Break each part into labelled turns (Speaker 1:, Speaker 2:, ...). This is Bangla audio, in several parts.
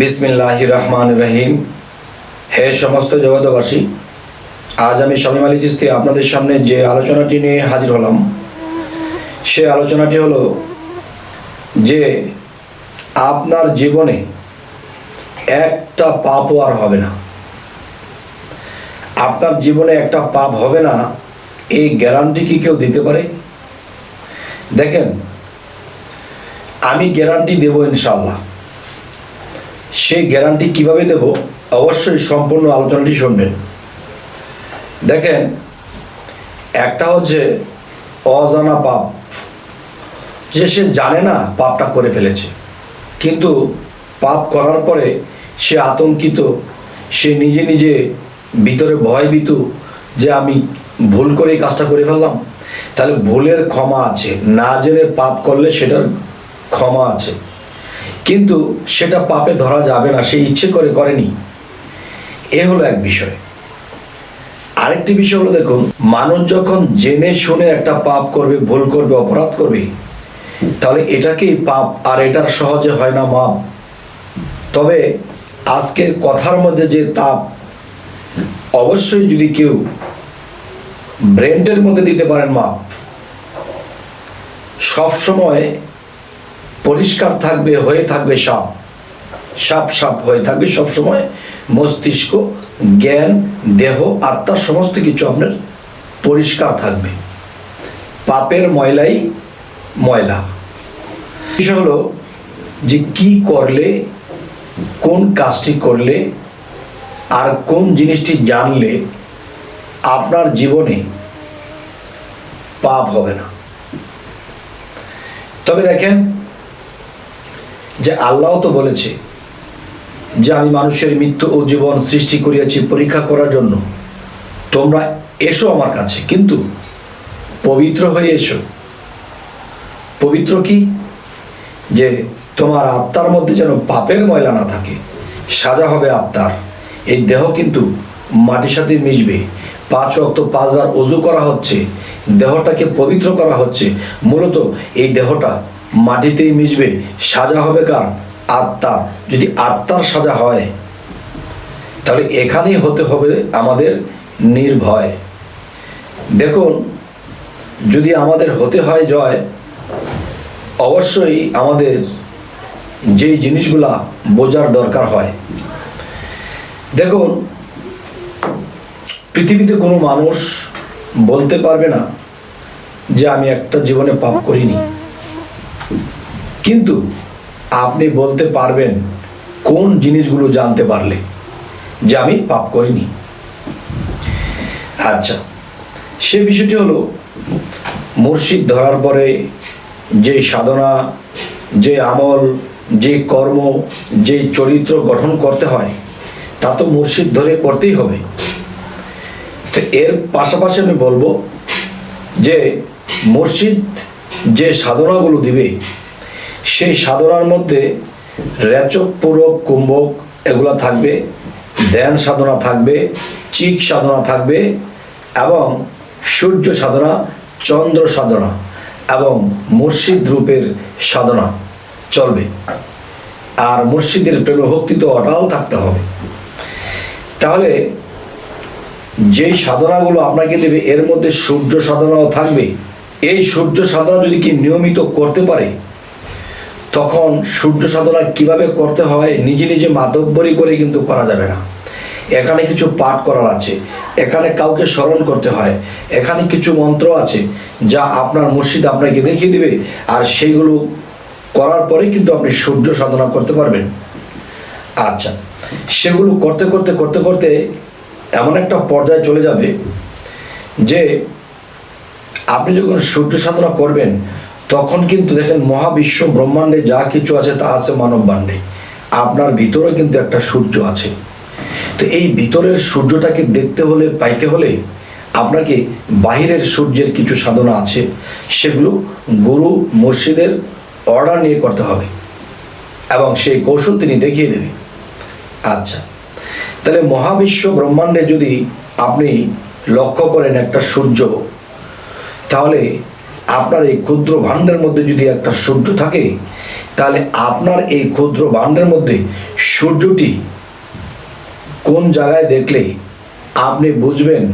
Speaker 1: বিসমিল্লাহ রহমান রহিম। হে সমস্ত জগতবাসী আজ আমি শামীম আলী চিস্তি আপনাদের সামনে যে আলোচনাটি নিয়ে হাজির হলাম, সে আলোচনাটি হলো যে আপনার জীবনে একটা পাপও আর হবে না। আপনার জীবনে একটা পাপ হবে না, এই গ্যারান্টি কি কেউ দিতে পারে? দেখেন, আমি গ্যারান্টি দেবো ইনশাল্লাহ সেই গ্যারান্টি কীভাবে দেব? অবশ্যই সম্পূর্ণ আলোচনাটি শুনবেন। দেখেন, একটা হচ্ছে অজানা পাপ। যে সে জানে না পাপটা করে ফেলেছে, কিন্তু পাপ করার পরে সে আতঙ্কিত, সে নিজে নিজে ভিতরে ভয়ভীত যে আমি ভুল করে এই কাজটা করে ফেললাম। তাহলে ভুলের ক্ষমা আছে, না জেনে পাপ করলে সেটার ক্ষমা আছে। কিন্তু সেটা পাপে ধরা যাবে না, সে ইচ্ছে করে করেনি। এ হলো এক বিষয়। আরেকটি বিষয় হলো, দেখুন, মানুষ যখন জেনে শুনে একটা পাপ করবে, ভুল করবে, অপরাধ করবে, তাহলে এটাকেই পাপ আর এটার সহজে হয় না মাপ। তবে আজকের কথার মধ্যে যে তাপ, অবশ্যই যদি কেউ ব্রেন্টের মধ্যে দিতে পারেন মাপ, সবসময় পরিষ্কার থাকবে, হয়ে থাকবে সাপ। সাপ সাপ হয়ে থাকবে সবসময়। মস্তিষ্ক, জ্ঞান, দেহ আত্মার সমস্ত কিছু আপনার পরিষ্কার থাকবে। পাপের ময়লাই ময়লা। বিষয় হলো যে কি করলে, কোন কাজটি করলে, আর কোন জিনিসটি জানলে আপনার জীবনে পাপ হবে না। তবে দেখেন যে আল্লাহ তো বলেছে যে আমি মানুষের মৃত্যু ও জীবন সৃষ্টি করিয়াছি পরীক্ষা করার জন্য। তোমরা এসো আমার কাছে। কিন্তু পবিত্র হয়ে এসো। পবিত্র কি? যে তোমার আত্মার মধ্যে যেন পাপের ময়লা না থাকে। সাজা হবে আত্মার। এই দেহ কিন্তু মাটির সাথে মিশবে। পাঁচ অক্ত পাঁচবার অজু করা হচ্ছে। দেহটাকে পবিত্র করা হচ্ছে। মূলত এই দেহটা মাটিতেই মিশবে, সাজা হবে কার? আত্মা। যদি আত্মার সাজা হয়, তাহলে এখানেই হতে হবে আমাদের নির্ভয়। দেখুন, যদি আমাদের হতে হয় জয়, অবশ্যই আমাদের যেই জিনিসগুলা বোঝার দরকার হয়। দেখুন, পৃথিবীতে কোনো মানুষ বলতে পারবে না যে আমি একটা জীবনে পাপ করিনি। কিন্তু আপনি বলতে পারবেন কোন জিনিসগুলো জানতে পারলে যে আমি পাপ করিনি। আচ্ছা সে বিষয়টি হলো মুর্শিদ ধরার পরে যে সাধনা, যে আমল, যে কর্ম, যে চরিত্র গঠন করতে হয়, তা তো মুর্শিদ ধরে করতেই হবে। তো এর পাশাপাশি আমি বলব যে মুর্শিদ যে সাধনাগুলো দিবে সেই সাধনার মধ্যে রেচক, পূরক, কুম্ভক এগুলা থাকবে, ধ্যান সাধনা থাকবে, চিক সাধনা থাকবে এবং সূর্য সাধনা, চন্দ্র সাধনা এবং মুর্শিদ রূপের সাধনা চলবে। আর মুর্শিদের প্রেম ভক্তি তো অটাল থাকতে হবে। তাহলে যেই সাধনাগুলো আপনাকে দেবে, এর মধ্যে সূর্য সাধনাও থাকবে। এই সূর্য সাধনা যদি কি নিয়মিত করতে পারে তখন সূর্য সাধনা কীভাবে করতে হয়, নিজে নিজে মাতব্বরি করে কিন্তু করা যাবে না। এখানে কিছু পাঠ করার আছে। এখানে কাউকে স্মরণ করতে হয়। এখানে কিছু মন্ত্র আছে যা আপনার মসজিদ আপনাকে দেখিয়ে দেবে আর সেইগুলো করার পরে কিন্তু আপনি সূর্য সাধনা করতে পারবেন। আচ্ছা সেগুলো করতে করতে করতে করতে এমন একটা পর্যায়ে চলে যাবে যে আপনি যখন সূর্য সাধনা করবেন তখন কিন্তু দেখেন মহাবিশ্ব ব্রহ্মাণ্ডে যা কিছু আছে তা আছে মানব মানববাণ্ডে আপনার ভিতরে কিন্তু একটা সূর্য আছে। তো এই ভিতরের সূর্যটাকে দেখতে হলে, পাইতে হলে আপনাকে বাহিরের সূর্যের কিছু সাধনা আছে। সেগুলো গুরু মসজিদের অর্ডার নিয়ে করতে হবে। এবং সেই কৌশল তিনি দেখিয়ে দেবে। আচ্ছা। তাহলে মহাবিশ্ব ব্রহ্মাণ্ডে যদি আপনি লক্ষ্য করেন একটা সূর্য, তাহলে আপনার এই ক্ষুদ্র ভাণ্ডের মধ্যে যদি একটা সূর্য থাকে, তাহলে আপনার এই ক্ষুদ্র ভাণ্ডের মধ্যে সূর্যটি কোন জায়গায় দেখলে আপনি বুঝবেন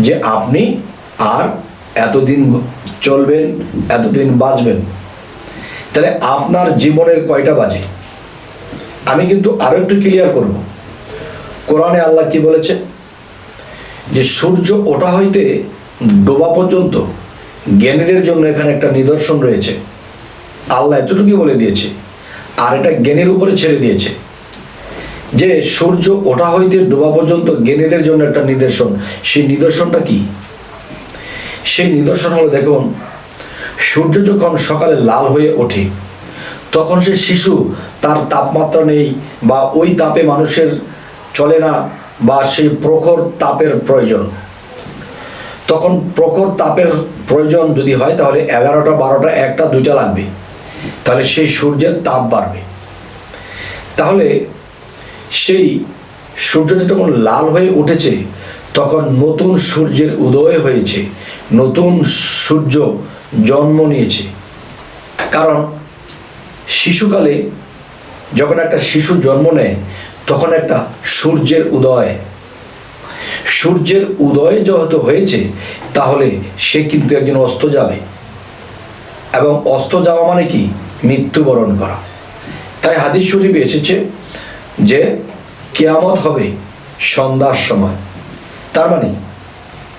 Speaker 1: যে আপনি আর এতদিন চলবেন, এতদিন বাঁচবেন? তাহলে আপনার জীবনের কয়টা বাজে? আমি কিন্তু আরও একটু ক্লিয়ার করব। কোরআনে আল্লাহ কি বলেছে? যে সূর্য ওঠা হইতে ডোবা পর্যন্ত জ্ঞানীদের জন্য এখানে একটা নিদর্শন রয়েছে। আল্লাহ এতটুকুই বলে দিয়েছে, আর এটা জ্ঞানের উপরে ছেড়ে দিয়েছে। যে সূর্য ওঠা হইতে ডোবা পর্যন্ত জ্ঞানীদের জন্য একটা নিদর্শন, সেই নিদর্শনটা কি? সেই নিদর্শন হলো, দেখুন, সূর্য যখন সকালে লাল হয়ে ওঠে, তখন সে শিশু তার তাপমাত্রা নেই বা ওই তাপে মানুষের চলে না বা সেই প্রখর তাপের প্রয়োজন। তখন প্রখর তাপের প্রয়োজন যদি হয়, তাহলে এগারোটা, বারোটা, একটা, দুইটা লাগবে। তাহলে সেই সূর্যের তাপ বাড়বে। তাহলে সেই সূর্যটা যখন লাল হয়ে উঠেছে, তখন নতুন সূর্যের উদয় হয়েছে, নতুন সূর্য জন্ম নিয়েছে। কারণ শিশুকালে যখন একটা শিশু জন্ম নেয়, তখন একটা সূর্যের উদয় সূর্যের উদয় যেহেতু হয়েছে, তাহলে সে কিন্তু একজন অস্ত যাবে। এবং অস্ত যাওয়া মানে কি? মৃত্যুবরণ করা। তাই হাদিস শরীফে এসেছে যে কেয়ামত হবে সন্ধ্যার সময়। তার মানে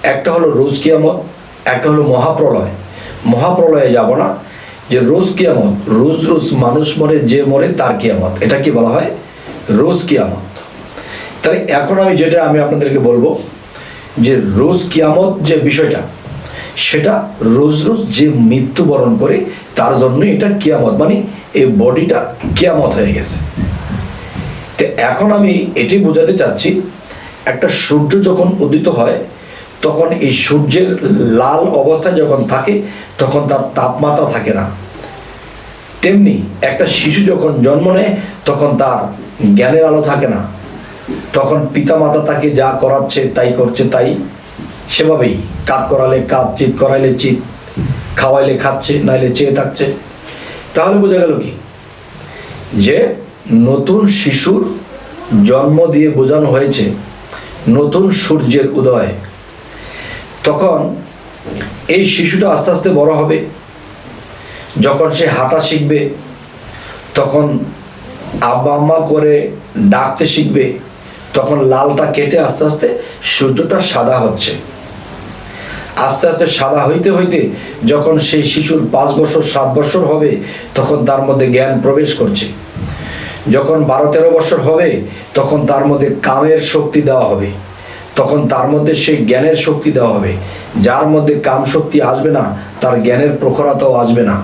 Speaker 1: একটা হলো রোজ কিয়ামত, একটা হলো মহাপ্রলয়। মহাপ্রলয়ে যাব না, যে রোজ কিয়ামত, রোজ রোজ মানুষ মরে, যে মরে তার কিয়ামত। এটা কি বলা হয়? রোজ কিয়ামত। তাহলে এখন আমি যেটা আমি আপনাদেরকে বলব, যে রোজ কিয়ামত যে বিষয়টা, সেটা রোজ রোজ যে মৃত্যুবরণ করে, তার জন্য এটা কিয়ামত মানে এই বডিটা কিয়ামত হয়ে গেছে। তো এখন আমি এটি বোঝাতে চাচ্ছি, একটা সূর্য যখন উদিত হয়, তখন এই সূর্যের লাল অবস্থায় যখন থাকে, তখন তার তাপমাত্রা থাকে না। তেমনি একটা শিশু যখন জন্ম নেয়, তখন তার জ্ঞানের আলো থাকে না। তখন পিতামাতা তাকে যা করাচ্ছে, তাই করছে, তাই সেভাবেই কাত করালে কাত চিত করাইলে চিত, খাওয়াইলে খাচ্ছে, নাইলে চেয়ে থাকছে। তাহলে বোঝা গেল কি? যে নতুন শিশুর জন্ম দিয়ে বোঝানো হয়েছে নতুন সূর্যের উদয়, তখন এই শিশুটা আস্তে আস্তে বড় হবে। যখন সে হাঁটা শিখবে, তখন আব্বা আম্মা করে ডাকতে শিখবে তখন লালটা কেটে আস্তে আস্তে সূর্যটা সাদা হচ্ছে। আস্তে আস্তে সাদা হইতে হইতে যখন সেই শিশুর পাঁচ বছর, সাত বছর হবে, তখন তার মধ্যে জ্ঞান প্রবেশ করছে। যখন বারো, তেরো বছর হবে, তখন তার মধ্যে কামের শক্তি দেওয়া হবে। তখন তার মধ্যে সেই জ্ঞানের শক্তি দেওয়া হবে। যার মধ্যে কাম শক্তি আসবে না, তার জ্ঞানের প্রখরতাও আসবে না।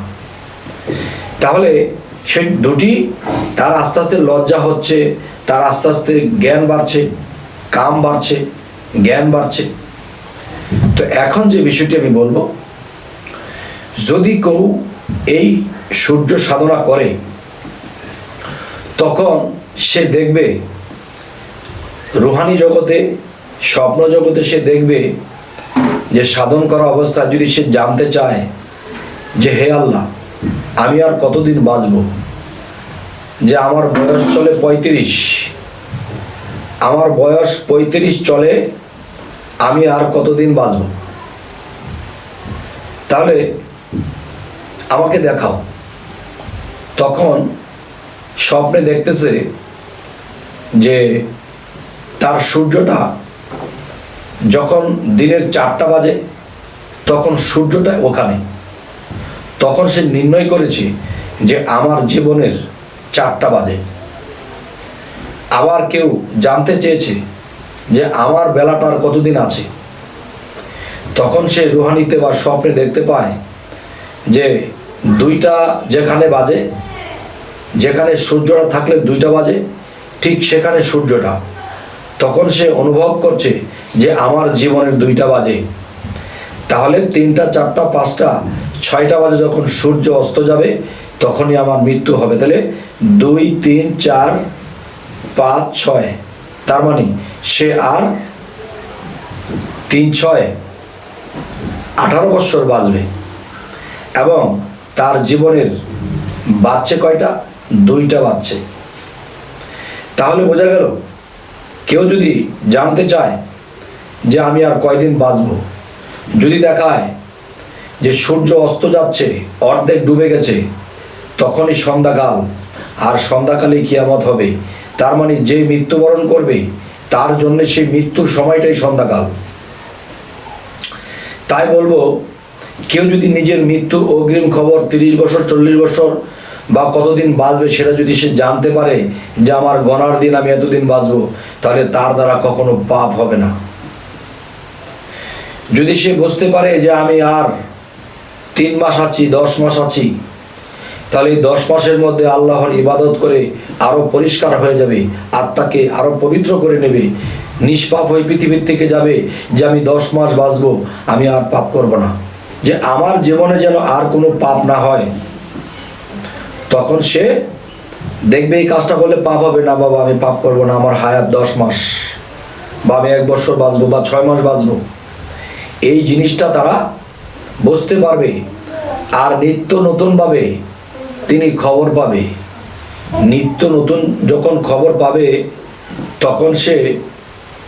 Speaker 1: তাহলে সে দুটি, তার আস্তে আস্তে লজ্জা হচ্ছে তার আস্তে আস্তে জ্ঞান বাড়ছে, কাম বাড়ছে, জ্ঞান বাড়ছে। তো এখন যে বিষয়টি আমি বলব, যদি কেউ এই সূর্য সাধনা করে, তখন সে দেখবে রুহানি জগতে, স্বপ্ন জগতে সে দেখবে যে সাধন করা অবস্থায় যদি সে জানতে চায় যে, হে আল্লাহ, আমি আর কতদিন বাঁচব? যে আমার বয়স চলে পঁয়ত্রিশ। আমার বয়স পঁয়ত্রিশ চলে আমি আর কতদিন বাঁচব? তাহলে আমাকে দেখাও। তখন স্বপ্নে দেখতেছে যে তার সূর্যটা যখন দিনের চারটা বাজে, তখন সূর্যটা ওখানে। তখন সে নির্ণয় করেছে যে আমার জীবনের চারটা বাজে। আবার কেউ জানতে চেয়েছে যে আমার বেলাটা আর কতদিন আছে। তখন সে রুহানিতে বা স্বপ্নে দেখতে পায় যে দুইটা যেখানে বাজে, যেখানে সূর্যটা থাকলে দুইটা বাজে, ঠিক সেখানে সূর্যটা। তখন সে অনুভব করছে যে আমার জীবনের দুইটা বাজে। তাহলে তিনটা, চারটা, পাঁচটা, ছয়টা বাজে যখন সূর্য অস্ত যাবে, তখনই আমার মৃত্যু হবে। তাহলে দুই, তিন, চার, পাঁচ, ছয়। তার মানে সে আর তিন, ছয়, আঠারো বৎসর বাঁচবে। এবং তার জীবনের বাচ্চে কয়টা? দুইটা বাচ্চে তাহলে বোঝা গেল, কেউ যদি জানতে চায় যে আমি আর কয়দিন বাঁচব, যদি দেখায় যে সূর্য অস্ত যাচ্ছে, অর্ধেক ডুবে গেছে, তখনই সন্ধ্যাকাল আর সন্ধ্যাকালেই কিয়ামত হবে। তার মানে যে মৃত্যুবরণ করবে, তার জন্য সেই মৃত্যুর সময়টাই সন্ধ্যাকাল। তাই বলব, কেউ যদি নিজের মৃত্যুর অগ্রিম খবর তিরিশ বছর, চল্লিশ বছর বা কতদিন বাঁচবে সেটা যদি সে জানতে পারে যে আমার গণার দিন আমি এতদিন বাঁচব, তাহলে তার দ্বারা কখনো পাপ হবে না। যদি সে বুঝতে পারে যে আমি আর তিন মাস আছি, দশ মাস আছি তাহলে এই দশ মাসের মধ্যে আল্লাহর ইবাদত করে আরও পরিষ্কার হয়ে যাবে, আত্মাকে আরও পবিত্র করে নেবে। নিষ্পাপ হয়ে পৃথিবীর থেকে যাবে যে আমি দশ মাস বাঁচবো, আমি আর পাপ করব না। যে আমার জীবনে যেন আর কোনো পাপ না হয়, তখন সে দেখবে এই কাজটা করলে পাপ হবে না, বাবা, আমি পাপ করব না, আমার হায়াত দশ মাস বা আমি এক বছর বাঁচবো বা ছয় মাস বাঁচবো। এই জিনিসটা তারা বুঝতে পারবে। আর নিত্য নতুনভাবে তিনি খবর পাবে। নিত্য নতুন যখন খবর পাবে, তখন সে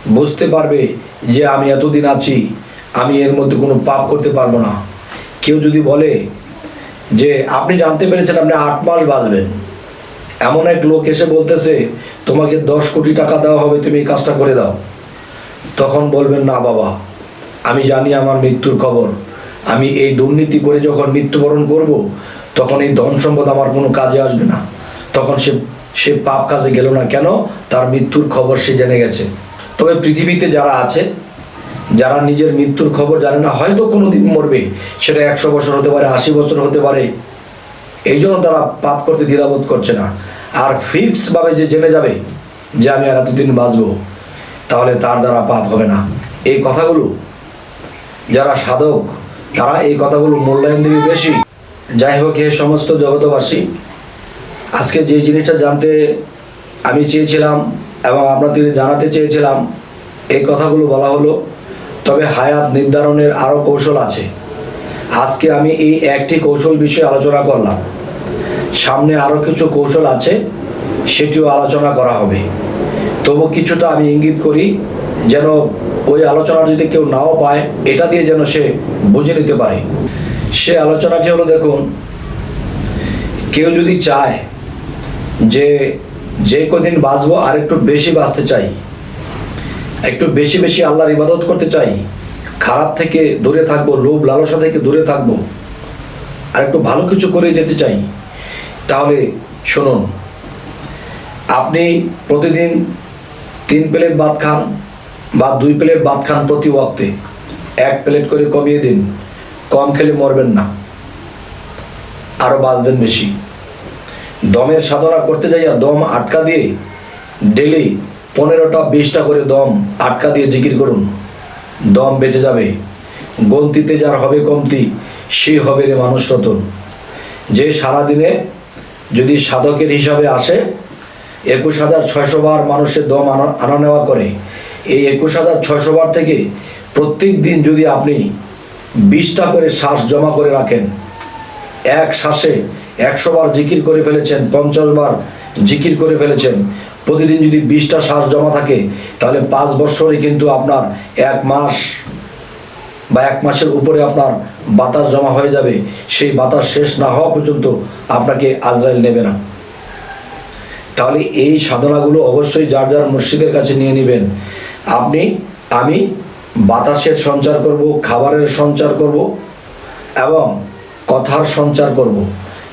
Speaker 1: বুঝতে পারবে যে আমি এতদিন আছি, আমি এর মধ্যে কোনো পাপ করতে পারব না। কেউ যদি বলে যে, আপনি জানতে পেরেছেন আপনি আট মাস বাঁচবেন। এমন এক লোক এসে বলতেছে, তোমাকে দশ কোটি টাকা দেওয়া হবে, তুমি এই কাজটা করে দাও। তখন বলবেন, না বাবা, আমি জানি আমার মৃত্যুর খবর। আমি এই দুর্নীতি করে যখন মৃত্যুবরণ করব তখন এই ধন সম্পদ আমার কোনো কাজে আসবে না। তখন সে সে পাপ কাজে গেল না কেন? তার মৃত্যুর খবর সে জেনে গেছে। তবে পৃথিবীতে যারা আছে, যারা নিজের মৃত্যুর খবর জানে না, হয়তো কোনো দিন মরবে। সেটা একশো বছর হতে পারে, আশি বছর হতে পারে। এই জন্য তারা পাপ করতে দ্বিধাবোধ করছে না। আর ফিক্সডভাবে যে জেনে যাবে যে আমি আর এতদিন বাঁচবো, তাহলে তার দ্বারা পাপ হবে না। এই কথাগুলো, যারা সাধক, তারা এই কথাগুলো মূল্যায়ন দেবে বেশি। যাই হোক, এ সমস্ত জগতবাসী আজকে যে জিনিসটা জানতে আমি চেয়েছিলাম এবং আপনাদের জানাতে চেয়েছিলাম, এই কথাগুলো বলা হলো, তবে হায়াত নির্ধারণের আরও কৌশল আছে। আজকে আমি এই একটি কৌশল বিষয়ে আলোচনা করলাম। সামনে আরও কিছু কৌশল আছে, সেটিও আলোচনা করা হবে। তবু কিছুটা আমি ইঙ্গিত করি, যেন ওই আলোচনা যদি কেউ নাও পায়, এটা দিয়ে যেন সে বুঝে নিতে পারে। সে আলোচনাটি হলো দেখুন? কেউ যদি চায় যে যে কদিন বাঁচবো আর একটু বেশি বাঁচতে চাই, একটু বেশি বেশি আল্লাহর ইবাদত করতে চাই, খারাপ থেকে দূরে থাকব, লোভ লালসা থেকে দূরে থাকব, আর একটু ভালো কিছু করে যেতে চাই, তাহলে শুনুন, আপনি প্রতিদিন তিন প্লেট ভাত খান বা দুই প্লেট ভাত খান প্রতি ওয়াক্তে, এক প্লেট করে কমিয়ে দিন। কম খেলে মরবেন না। আরও বাঁচবেন বেশি। দমের সাধনা করতে যাইয়া দম আটকা দিয়ে ডেলি পনেরোটা, বিশটা করে দম আটকা দিয়ে জিকির করুন। দম বেঁচে যাবে। গন্তিতে যার হবে কমতি, সে হবে রে মানুষ রতন। যে সারাদিনে যদি সাধকের হিসাবে আসে, একুশ হাজার ছয়শো বার মানুষের দম আনা আনা নেওয়া করে। এই একুশ হাজার ছয়শো বার থেকে প্রত্যেক দিন যদি আপনি বিশটা করে শ্বাস জমা করে রাখেন। এক শ্বাসে একশো বার জিকির করে ফেলেছেন, পঞ্চাশ বার জিকির করে ফেলেছেন। প্রতিদিন যদি বিশটা শ্বাস জমা থাকে, তাহলে পাঁচ বছরে কিন্তু আপনার এক মাস বা এক মাসের উপরে আপনার বাতাস জমা হয়ে যাবে। সেই বাতাস শেষ না হওয়া পর্যন্ত আপনাকে আজরাইল নেবে না। তাহলে এই সাধনাগুলো অবশ্যই যার যার মুর্শিদের কাছে নিয়ে নেবেন। আপনি, আমি বাতাসের সঞ্চার করব, খাবারের সঞ্চার করব এবং কথার সঞ্চার করব।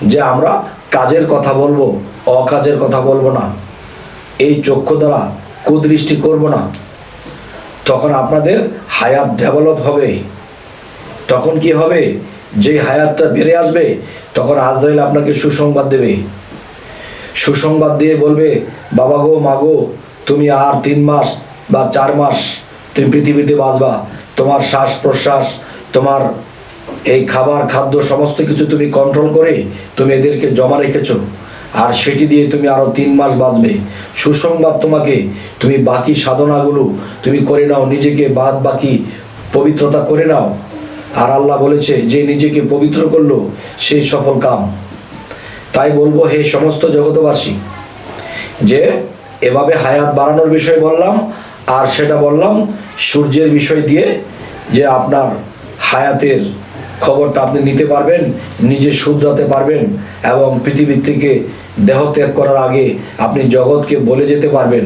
Speaker 1: যে আমরা কাজের কথা বলব, অকাজের কথা বলব না। এই চক্ষু দ্বারা কুদৃষ্টি করব না। তখন আপনাদের হায়াত ডেভেলপ হবে। তখন কি হবে? যে হায়াতটা বেড়ে আসবে, তখন আজরাইল আপনাকে সুসংবাদ দেবে। সুসংবাদ দিয়ে বলবে, বাবা গো, মা গো, তুমি আর তিন মাস বা চার মাস তুমি পৃথিবীতে বাঁচবা, তোমার শ্বাস প্রশ্বাস তোমার এই খাবার, খাদ্য, সমস্ত কিছু তুমি কন্ট্রোল করে তুমি এদেরকে জমা রেখেছো। আর সেটি দিয়ে তুমি আরও তিন মাস বাঁচবে। সুসংবাদ তোমাকে, তুমি বাকি সাধনাগুলো তুমি করে নাও, নিজেকে বাদ বাকি পবিত্রতা করে নাও। আর আল্লাহ বলেছে, যে নিজেকে পবিত্র করল সেই সফল কাম। তাই বলব, হে সমস্ত জগতবাসী যে এভাবে হায়াত বাড়ানোর বিষয়ে বললাম, আর সেটা বললাম সূর্যের বিষয় দিয়ে যে আপনার হায়াতের খবরটা আপনি নিতে পারবেন, নিজে শুধরাতে পারবেন এবং পৃথিবীর থেকে দেহ ত্যাগ করার আগে আপনি জগৎকে বলে যেতে পারবেন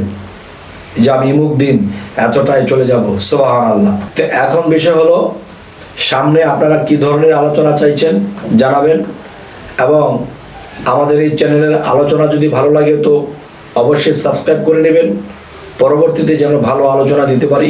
Speaker 1: যে আমি ইমুক দিন এতটাই চলে যাব। সোহান আল্লাহ তো এখন বিষয় হলো, সামনে আপনারা কি ধরনের আলোচনা চাইছেন জানাবেন? এবং আমাদের এই চ্যানেলের আলোচনা যদি ভালো লাগে তো অবশ্যই সাবস্ক্রাইব করে নেবেন। পরবর্তীতে যেন ভালো আলোচনা দিতে পারি